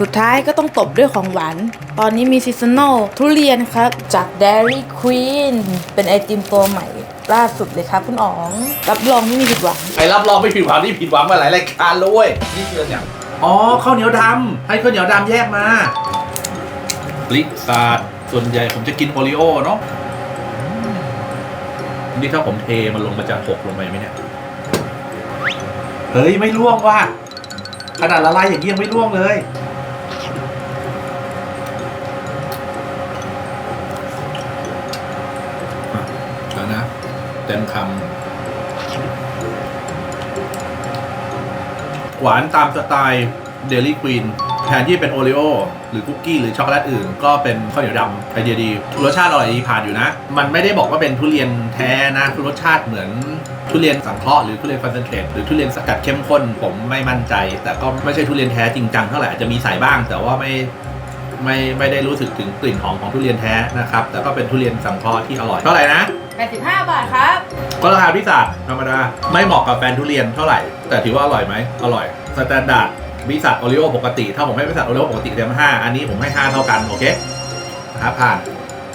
สุดท้ายก็ต้องตบด้วยของหวาน ตอนนี้มีซีซัน a ลทุเรียนครับ จาก Dairy Queen เป็นไอติมตัวใหม่ล่าสุดเลยครับคุณอ๋อง รับรองไม่มีผิดหวัง ไอ้รับรองไม่ผิดหวังนี่ผิดหวังมาหลายรายการแล้วเว้ยนี่คืออย่างอ๋อข้าวเหนียวดำให้ข้าวเหนียวดำแยกมาลิซาดส่วนใหญ่ผมจะกินโอริโอเนาะนี่ถ้าผมเทมันลงมาจะหกลงไปไหมเนี่ย เฮ้ย ไม่ร่วงว่ะขนาดละลายอย่างนี้ยังไม่ร่วงเลยอะแล้ว นะ เต็มคำหวานตามสไตล์เดลี่ควีนแทนที่เป็นโอรีโอหรือคุกกี้หรือช็อกโกแลตอื่น ก็เป็นข้าวเหนียวดำไอเดียดี รสชาติอร่อยดีผ่านอยู่นะ มันไม่ได้บอกว่าเป็นทุเรียนแท้นะคือรสชาติเหมือนทุเรียนสังเคราะห์หรือทุเรียนคอนเซนเทรตหรือทุเรียนสกัดเข้มข้นผมไม่มั่นใจ แต่ก็ไม่ใช่ทุเรียนแท้จริงจังเท่าไหร่จจะมีใส่บ้าง แต่ว่าไม่ ไม่ไม่ได้รู้สึกถึงกลิ่นหอมของทุเรียนแท้นะครับแต่ก็เป็นทุเรียนสังเคราะห์ที่อร่อยเท่าไหร่นะ 85 บาทครับก็ราคาพิเศษธรรมดาไม่เหมาะกับแฟนทุเรียนเท่าไหร่ แต่ถือว่าอร่อยไหมอร่อยสแตนดาร์ดพิซซ่าโอริโอปกติ ถ้าผมให้พิซซ่าโอริโอปกติเต็ม5อันนี้ผมให้5เท่ากัน โอเคนะครับผ่าน